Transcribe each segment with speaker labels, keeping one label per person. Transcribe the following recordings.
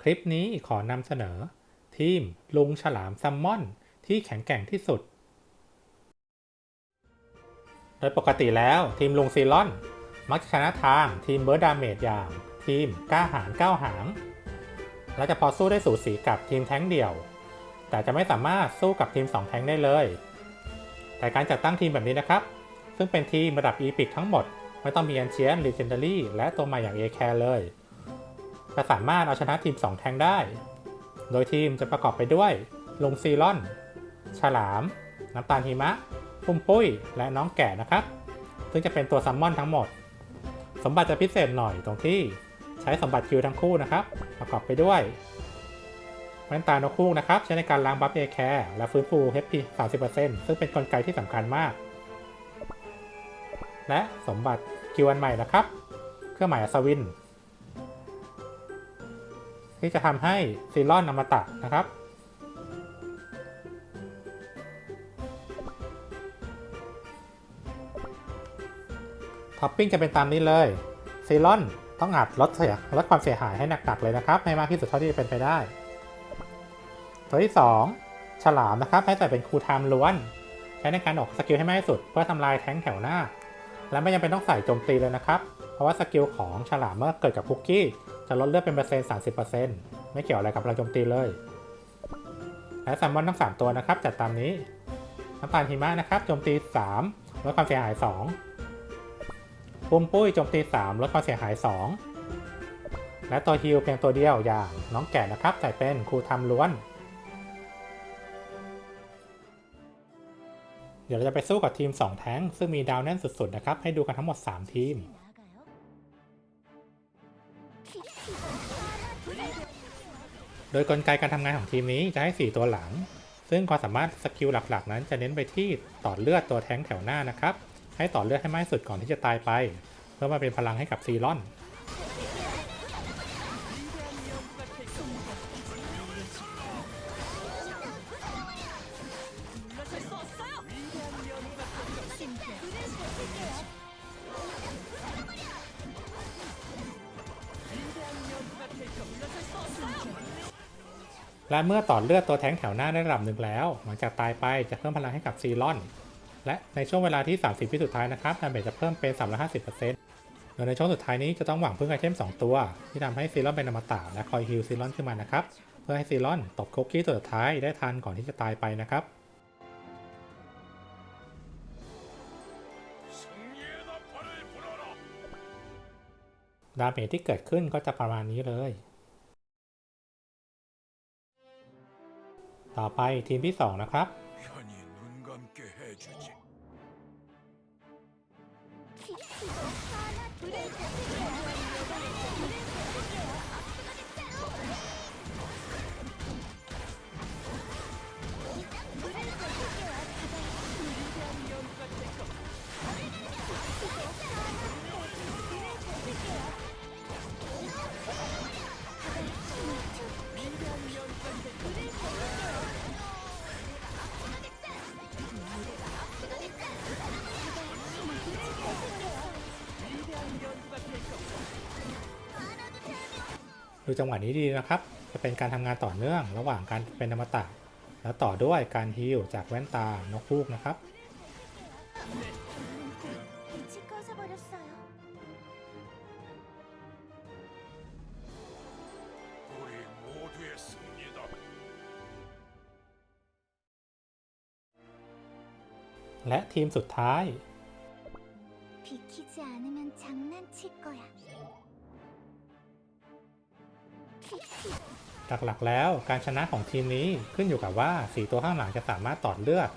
Speaker 1: คลิปนี้ขอนำเสนอ ทีมลุงฉลามซัมมอน ที่แข็งแกร่งที่สุด โดยปกติแล้วทีมลุงซีลอน มักจะชนะทางทีมเบิร์ดดาเมจอย่าง ทีมก้าหางก้าวหาง และจะพอสู้ได้สูสีกับทีมแท้งเดี่ยว แต่จะไม่สามารถสู้กับทีม 2 แท้งได้เลย แต่การจัดตั้งทีมแบบนี้นะครับ ซึ่งเป็นทีมระดับอีพิกทั้งหมด ไม่ต้องมี a อนเชียน l ีเจนดารี่และตัวใหม่อย่างเอแคร์เลย จะสามารถเอาชนะทีม 2 แทงได้ โดยทีมจะประกอบไปด้วย ลุงซีลอน ฉลาม น้ำตาลหิมะ ปุ้มปุ้ย และน้องแก่นะครับ ซึ่งจะเป็นตัวซัมมอนทั้งหมด สมบัติจะพิเศษหน่อยตรงที่ใช้สมบัติคิวทั้งคู่นะครับ ประกอบไปด้วยแว่นตานกคู่นะครับ ใช้ในการล้างบัฟเอแคร์และฟื้นฟู HP 30%ซึ่งเป็นกลไกที่สำคัญมาก และสมบัติคิวอันใหม่นะครับ เครื่องหมายอัศวิน ที่จะทำให้ซีรอนอมตะนะครับ ท็อปปิ้งจะเป็นตามนี้เลยซีรอนต้องอัดลดเสียลดความเสียหายให้หนักๆเลยนะครับ ให้มากที่สุดเท่าที่จะเป็นไปได้ ตัวที่ 2 ฉลามนะครับให้ใส่เป็นครูไทม์ล้วนใช้ในการออกสกิลให้มากที่สุด เพื่อทำลายแท้งแถวหน้า และไม่จำเป็นต้องใส่โจมตีเลยนะครับ เพราะว่าสกิลของฉลามเมื่อเกิดกับคุกกี้ จะลดเลือดเป็นเปอร์เซ็นต์30%ไม่เกี่ยวอะไรกับเราโจมตีเลย และแซลมอนทั้ง3ตัวนะครับ จัดตามนี้น้ำตาลหิมะนะครับโจมตี3ลดความเสียหาย2ปุ้มปุ้ยโจมตี3ลดความเสียหาย2และตัวฮิลเพียงตัวเดียวอย่างน้องแก่นะครับใส่เป็นครูทำล้วน เดี๋ยวเราจะไปสู้กับทีม 2 แท้งซึ่งมีดาวแน่นสุดๆนะครับ ให้ดูกันทั้งหมด 3 ทีม โดยกลไกการทำงานของทีมนี้จะให้ 4 ตัวหลัง ซึ่งความสามารถสกิลหลักๆ นั้นจะเน้นไปที่ต่อเลือดตัวแท้งแถวหน้านะครับ ให้ต่อเลือดให้มากสุดก่อนที่จะตายไป เพื่อมาเป็นพลังให้กับซีรอน และเมื่อต่อเลือดตัวแท้งแถวหน้าได้ระดับหนึ่งแล้ว หลังจากตายไปจะเพิ่มพลังให้กับซีรอน และในช่วงเวลาที่ 30วิสุดท้ายนะครับดาเมจจะเพิ่มเป็น 350%โดยในช่วงสุดท้ายนี้จะต้องหวังพึ่งไอเทม 2 ตัว ที่ทำให้ซีรอนเป็นอมตะและคอยฮิลซีรอนขึ้นมานะครับ เพื่อให้ซีรอนตบคุกกี้ตัวสุดท้ายได้ทันก่อนที่จะตายไปนะครับดาเมจที่เกิดขึ้นก็จะประมาณนี้เลย ต่อไปทีมที่ 2 นะครับ ดูจังหวะนี้ดีนะครับ จะเป็นการทำงานต่อเนื่องระหว่างการเป็นอมตะ แล้วต่อด้วยการฮิลจากแว่นตานกฮูกนะครับ
Speaker 2: 빛이 꺼져버렸어요.
Speaker 3: 우리 모두의 승리다.
Speaker 1: และทีมสุดท้าย
Speaker 2: 비키지 않으면 장난칠 거야.
Speaker 1: หลักๆแล้วการชนะของทีมนี้ขึ้นอยู่กับว่า 4 ตัวข้างหลังจะสามารถต่อเลือด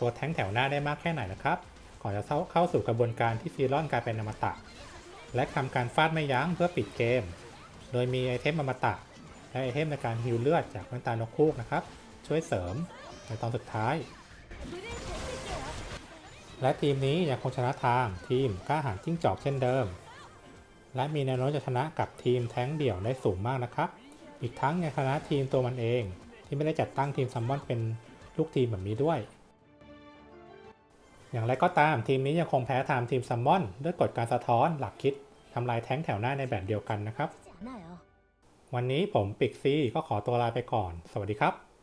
Speaker 1: ตัวแท้งแถวหน้าได้มากแค่ไหนนะครับก่อนจะเข้าเข้าสู่กระบวนการที่ซีรอนกลายเป็นอมตะ และทำการฟาดไม่ยั้งเพื่อปิดเกม โดยมีไอเทมอมตะ และไอเทมในการฮิวเลือดจากแว่นตานกคูกนะครับ ช่วยเสริมในตอนสุดท้าย และทีมนี้ยังคงชนะทางทีมกล้าหาญจิ้งจอกเช่นเดิม และมีแนวโน้มจะชนะกับทีมแท้งเดี่ยวได้สูงมากนะครับ อีกทั้งยังชนะทีมตัวมันเอง ที่ไม่ได้จัดตั้งทีมซัมบอนเป็นลูกทีมแบบนี้ด้วย อย่างไรก็ตามทีมนี้ยังคงแพ้ทามทีมซัมบอนด้วยกฎการสะท้อนหลักคิดทำลายแท้งแถวหน้าในแบบเดียวกันนะครับ วันนี้ผมปิกซี่ก็ขอตัวลาไปก่อน สวัสดีครับ